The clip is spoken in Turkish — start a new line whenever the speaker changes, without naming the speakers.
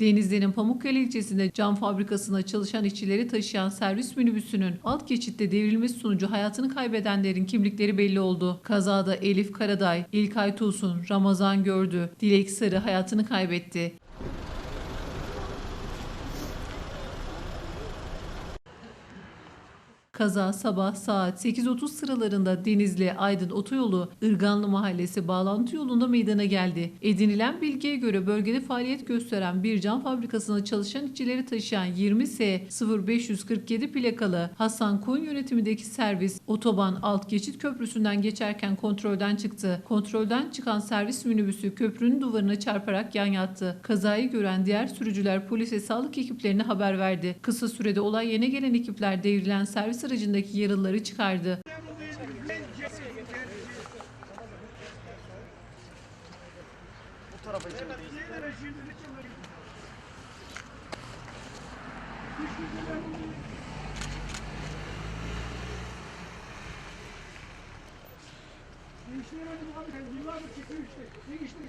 Denizli'nin Pamukkale ilçesinde cam fabrikasında çalışan işçileri taşıyan servis minibüsünün alt geçitte devrilmesi sonucu hayatını kaybedenlerin kimlikleri belli oldu. Kazada Elif Karaday, İlkay Tuğsun, Ramazan Gördü, Dilek Sarı hayatını kaybetti. Kaza sabah saat 8.30 sıralarında Denizli Aydın Otoyolu Irganlı Mahallesi bağlantı yolunda meydana geldi. Edinilen bilgiye göre bölgede faaliyet gösteren bir cam fabrikasında çalışan işçileri taşıyan 20S 0547 plakalı Hasan Kun yönetimindeki servis otoban alt geçit köprüsünden geçerken kontrolden çıktı. Kontrolden çıkan servis minibüsü köprünün duvarına çarparak yan yattı. Kazayı gören diğer sürücüler polise sağlık ekiplerine haber verdi. Kısa sürede olay yerine gelen ekipler devrilen servis aracındaki yaralıları çıkardı.
Bu
abi. Yıllardır işte,